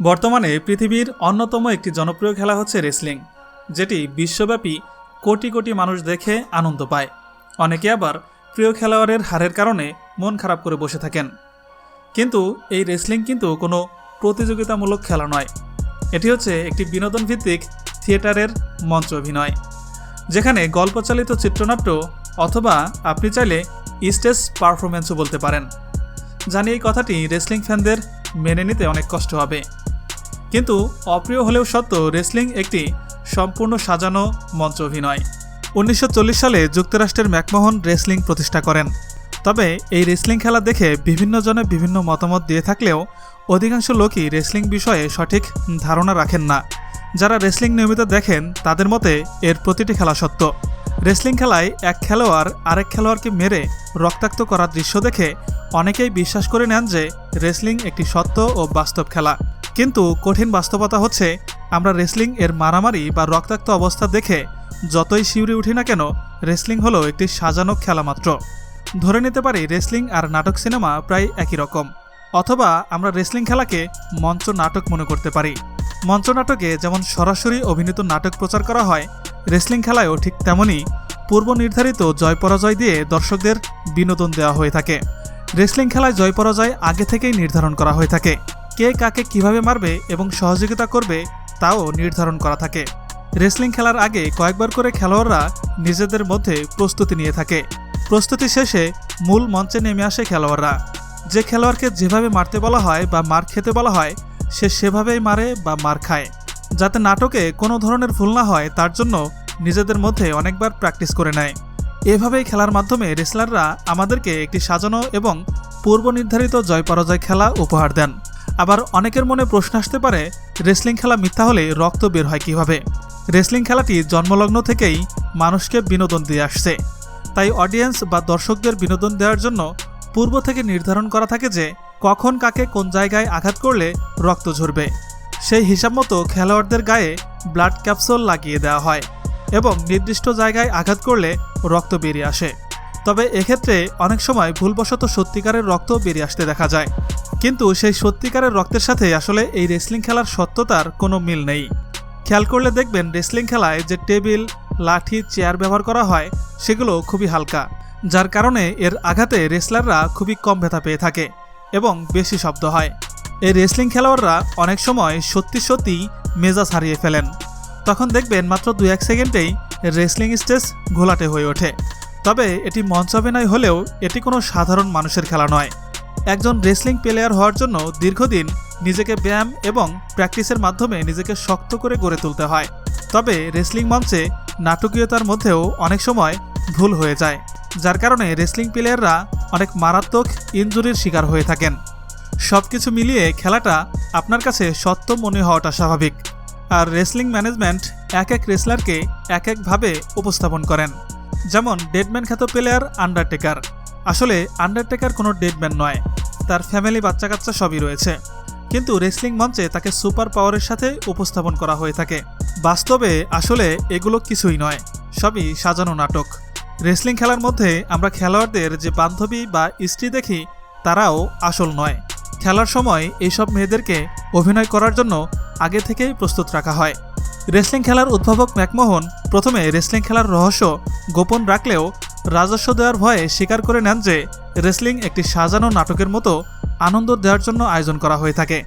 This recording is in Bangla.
বর্তমানে পৃথিবীর অন্যতম একটি জনপ্রিয় খেলা হচ্ছে রেসলিং, যেটি বিশ্বব্যাপী কোটি কোটি মানুষ দেখে আনন্দ পায়। অনেকে আবার প্রিয় খেলোয়াড়ের হারের কারণে মন খারাপ করে বসে থাকেন। কিন্তু এই রেসলিং কিন্তু কোনো প্রতিযোগিতামূলক খেলা নয়। এটি হচ্ছে একটি বিনোদন ভিত্তিক থিয়েটারের মঞ্চ অভিনয়, যেখানে গল্পচালিত চিত্রনাট্য অথবা আপনি চাইলে স্টেজ পারফরমেন্সও বলতে পারেন। জানি এই কথাটি রেসলিং ফ্যানদের মেনে নিতে অনেক কষ্ট হবে। কিন্তু অপ্রিয় হলেও সত্ত্বেও রেসলিং একটি সম্পূর্ণ সাজানো মঞ্চ অভিনয়। উনিশশো চল্লিশ সালে যুক্তরাষ্ট্রের ম্যাকমোহন রেসলিং প্রতিষ্ঠা করেন। তবে এই রেসলিং খেলা দেখে বিভিন্ন জনে বিভিন্ন মতামত দিয়ে থাকলেও অধিকাংশ লোকই রেসলিং বিষয়ে সঠিক ধারণা রাখেন না। যারা রেসলিং নিয়মিত দেখেন, তাদের মতে এর প্রতিটি খেলা সত্য। রেসলিং খেলায় এক খেলোয়াড় আরেক খেলোয়াড়কে মেরে রক্তাক্ত করার দৃশ্য দেখে অনেকেই বিশ্বাস করে নেন যে রেসলিং একটি সত্য ও বাস্তব খেলা। কিন্তু কঠিন বাস্তবতা হচ্ছে, আমরা রেসলিং এর মারামারি বা রক্তাক্ত অবস্থা দেখে যতই শিউরে উঠি না কেন, রেসলিং হলো একটি সাজানো খেলা মাত্র। ধরে নিতে পারি রেসলিং আর নাটক সিনেমা প্রায় একই রকম। অথবা আমরা রেসলিং খেলাকে মঞ্চ নাটক মনে করতে পারি। মঞ্চ নাটকে যেমন সরাসরি অভিনীত নাটক প্রচার করা হয়, রেসলিং খেলায়ও ঠিক তেমনই পূর্ব নির্ধারিত জয় পরাজয় দিয়ে দর্শকদের বিনোদন দেওয়া হয়ে থাকে। রেসলিং খেলায় জয় পরাজয় আগে থেকেই নির্ধারণ করা হয়ে থাকে। কে কাকে কীভাবে মারবে এবং সহযোগিতা করবে তাও নির্ধারণ করা থাকে। রেসলিং খেলার আগে কয়েকবার করে খেলোয়াড়রা নিজেদের মধ্যে প্রস্তুতি নিয়ে থাকে। প্রস্তুতি শেষে মূল মঞ্চে নেমে আসে খেলোয়াড়রা। যে খেলোয়াড়কে যেভাবে মারতে বলা হয় বা মার খেতে বলা হয়, সে সেভাবেই মারে বা মার খায়। যাতে নাটকে কোনো ধরনের ভুল না হয়, তার জন্য নিজেদের মধ্যে অনেকবার প্র্যাকটিস করে নেয়। এভাবেই খেলার মাধ্যমে রেসলাররা আমাদেরকে একটি সাজানো এবং পূর্ব নির্ধারিত জয় পরাজয় খেলা উপহার দেন। আবার অনেকের মনে প্রশ্ন আসতে পারে, রেসলিং খেলা মিথ্যা হলে রক্ত বের হয় কীভাবে? রেসলিং খেলাটি জন্মলগ্ন থেকেই মানুষকে বিনোদন দিয়ে আসছে। তাই অডিয়েন্স বা দর্শকদের বিনোদন দেওয়ার জন্য পূর্ব থেকে নির্ধারণ করা থাকে যে কখন কাকে কোন জায়গায় আঘাত করলে রক্ত ঝরবে। সেই হিসাব মতো খেলোয়াড়দের গায়ে ব্লাড ক্যাপসুল লাগিয়ে দেওয়া হয় এবং নির্দিষ্ট জায়গায় আঘাত করলে রক্ত বেরিয়ে আসে। তবে এক্ষেত্রে অনেক সময় ভুলবশত সত্যিকারের রক্ত বেরিয়ে আসতে দেখা যায়। কিন্তু সেই সত্যিকারের রক্তের সাথে আসলে এই রেসলিং খেলার সত্যতার কোনো মিল নেই। খেয়াল করলে দেখবেন রেসলিং খেলায় যে টেবিল, লাঠি, চেয়ার ব্যবহার করা হয়, সেগুলো খুবই হালকা, যার কারণে এর আঘাতে রেসলাররা খুবই কম ব্যথা পেয়ে থাকে এবং বেশি শব্দ হয়। এই রেসলিং খেলোয়াড়রা অনেক সময় সত্যি সত্যি মেজাজ হারিয়ে ফেলেন। তখন দেখবেন মাত্র দু এক সেকেন্ডেই রেসলিং স্টেজ ঘোলাটে হয়ে ওঠে। তবে এটি মঞ্চ অভিনয় হলেও এটি কোনো সাধারণ মানুষের খেলা নয়। একজন রেসলিং প্লেয়ার হওয়ার জন্য দীর্ঘদিন নিজেকে ব্যায়াম এবং প্র্যাকটিসের মাধ্যমে নিজেকে শক্ত করে গড়ে তুলতে হয়। তবে রেসলিং মঞ্চে নাটকীয়তার মধ্যেও অনেক সময় ভুল হয়ে যায়, যার কারণে রেসলিং প্লেয়াররা অনেক মারাত্মক ইনজুরির শিকার হয়ে থাকেন। সব কিছু মিলিয়ে খেলাটা আপনার কাছে সত্য মনে হওয়াটা স্বাভাবিক। আর রেসলিং ম্যানেজমেন্ট এক এক রেসলারকে এক একভাবে উপস্থাপন করেন। যেমন ডেডম্যান খ্যাত প্লেয়ার আন্ডারটেকার আসলে আন্ডারটেকার কোনো ডেডম্যান নয়, তার ফ্যামিলি বাচ্চা কাচ্চা সবই রয়েছে। কিন্তু রেসলিং মঞ্চে তাকে সুপার পাওয়ারের সাথে উপস্থাপন করা হয়ে থাকে। বাস্তবে আসলে এগুলো কিছুই নয়, সবই সাজানো নাটক। রেসলিং খেলার মধ্যে আমরা খেলোয়াড়দের যে বান্ধবী বা স্ত্রী দেখি, তারাও আসল নয়। খেলার সময় এইসব মেয়েদেরকে অভিনয় করার জন্য আগে থেকেই প্রস্তুত রাখা হয়। রেসলিং খেলার উদ্ভাবক ম্যাকমোহন প্রথমে রেসলিং খেলার রহস্য গোপন রাখলেও রাজস্ব দেওয়ার ভয়ে স্বীকার করে নেন যে রেসলিং একটি সাজানো নাটকের মতো আনন্দ দেওয়ার জন্য আয়োজন করা হয়ে থাকে।